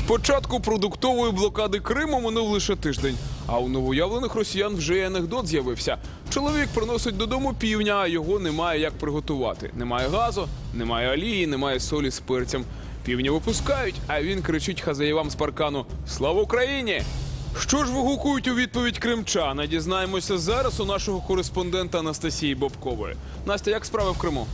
З початку продуктової блокади Криму минув лише тиждень. А у новоявлених росіян вже й анекдот з'явився. Чоловік приносить додому півня, а його немає як приготувати. Немає газу, немає олії, немає солі з перцем. Півня випускають, а він кричить хазяєвам з паркану Слава Україні! Що ж вигукують у відповідь кримчани? Дізнаємося зараз у нашого кореспондента Анастасії Бобкової. Настя, як справи в Криму?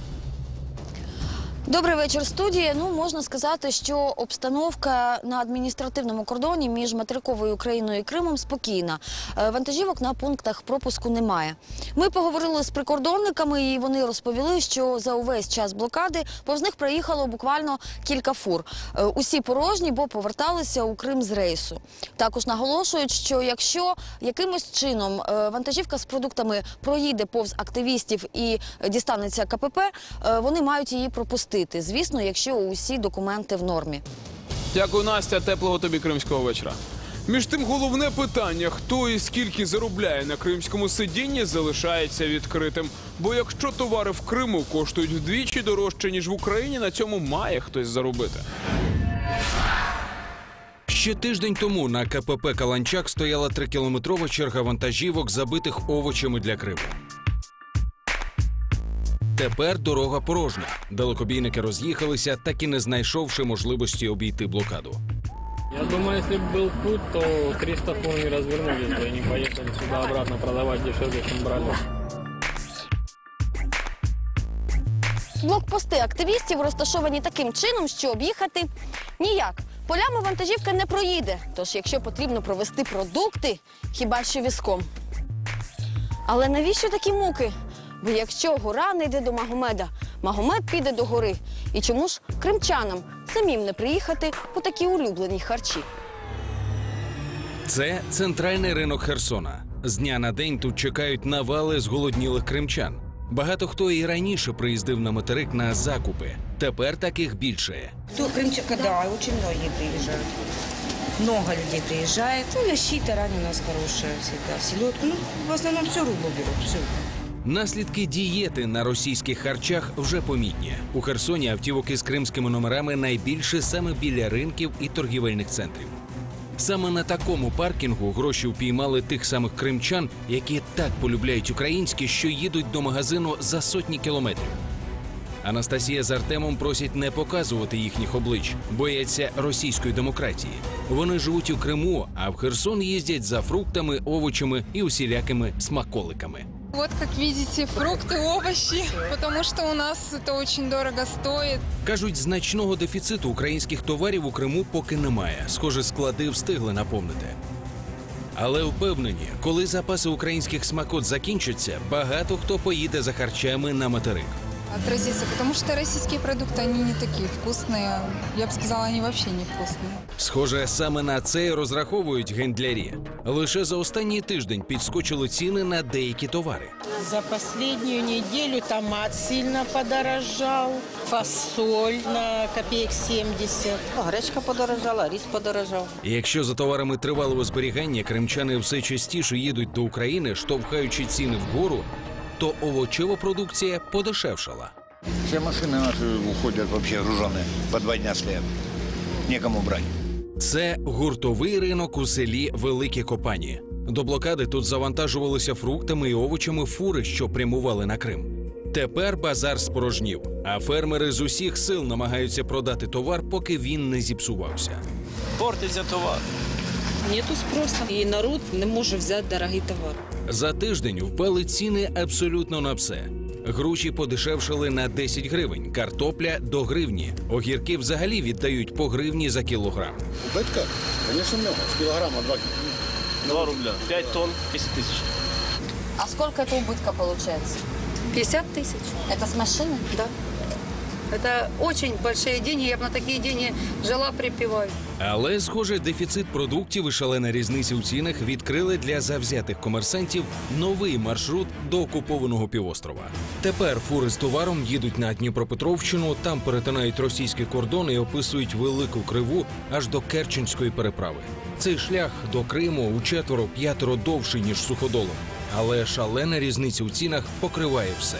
Добрий вечір, студія. Ну можна сказати, що обстановка на адміністративному кордоні між материковою Україною і Кримом спокійна. Е, Вантажівок на пунктах пропуску немає. Ми поговорили з прикордонниками, і вони розповіли, що за увесь час блокади повз них проїхало буквально кілька фур. Е, Усі порожні, бо поверталися у Крим з рейсу. Також наголошують, що якщо якимось чином е, вантажівка з продуктами проїде повз активістів і дістанеться КПП, вони мають її пропустити. Звісно, якщо усі документи в нормі. Дякую, Настя. Теплого тобі кримського вечора. Між тим, головне питання: хто і скільки заробляє на кримському сидінні, залишається відкритим. Бо якщо товари в Криму коштують вдвічі дорожче ніж в Україні, на цьому має хтось заробити. Ще тиждень тому на КПП Каланчак стояла трикілометрова черга вантажівок, забитих овочами для Криму. Тепер дорога порожня. Далекобійники роз'їхалися, так і не знайшовши можливості обійти блокаду. Я думаю, если бы был путь, то 300 фун не развернулись бы и не поехали сюда-обратно продавать дешевле, чем брали. Блокпости активістів розташовані таким чином, що об'їхати ніяк. Полями вантажівка не проїде. Тож, якщо потрібно провести продукти, хіба що візком. Але навіщо такі муки? Бо якщо гора не йде до Магомеда, Магомед піде до гори. І чому ж кримчанам самим не приїхати по такі улюблені харчі? Це центральний ринок Херсона. З дня на день тут чекають навали зголоднілих кримчан. Багато хто і раніше приїздив на материк на закупи. Тепер таких більше. То Крымчака, да, очень многие приезжают. Много людей приезжает. Ну, защита рань у нас хорошая всегда. Селедку, ну, в основном всю рыбу берут, всю. Наслідки дієти на російських харчах вже помітні. У Херсоні автівок із кримськими номерами найбільше саме біля ринків і торгівельних центрів. Саме на такому паркінгу гроші впіймали тих самих кримчан, які так полюбляють українське, що їдуть до магазину за сотні кілометрів. Анастасія з Артемом просять не показувати їхніх облич, бояться російської демократії. Вони живуть у Криму, а в Херсон їздять за фруктами, овочами і усілякими смаколиками. Вот как видите, фрукты, овощи, потому что у нас это очень дорого стоит. Кажуть, значного дефіциту українських товарів у Криму поки немає. Схоже, склади встигли наповнити. Але впевнені, коли запаси українських смакот закінчаться, багато хто поїде за харчами на материк Отразится, потому что российские продукты, они не такие вкусные. Я бы сказала, они вообще не вкусные. Схоже, саме на це й розраховують гендлярі. Лише за останній тиждень підскочили ціни на деякі товари. За последнюю неделю томат сильно подорожал, фасоль на копеек 70. А Гречка подорожала, рис подорожал. І Якщо за товарами тривалого зберігання кримчани все частіше їдуть до України, штовхаючи ціни вгору, то овочева продукція подешевшала. Все машины наши уходят вообще груженные. По два дня стоят. Некому брать. Це гуртовий ринок у селі Великі Копані. До блокади тут завантажувалися фруктами і овочами фури, що прямували на Крим. Тепер базар спорожнів, а фермери з усіх сил намагаються продати товар, поки він не зіпсувався. Портиться товар Нету спросу, і народ не може взяти дорогий товар. За тиждень впали ціни абсолютно на все. Груші подешевшали на 10 гривень, картопля до гривні. Огірки взагалі віддають по гривні за кілограм. Убытка? Конечно, много. С килограмма два 2 рубля. 5 тонн, 10 тысяч. А сколько это убытка получается? 50 тисяч. Это с машины? Да. Это очень большие деньги. Я бы на такие деньги жила припеваю. Але, схоже, дефіцит продуктів і шалена різниця у цінах відкрили для завзятих комерсантів новий маршрут до окупованого півострова. Тепер фури з товаром їдуть на Дніпропетровщину, там перетинають російський кордон і описують велику криву аж до Керченської переправи. Цей шлях до Криму у четверо-п'ятеро довший ніж суходолом. Але шалена різниця у цінах покриває все.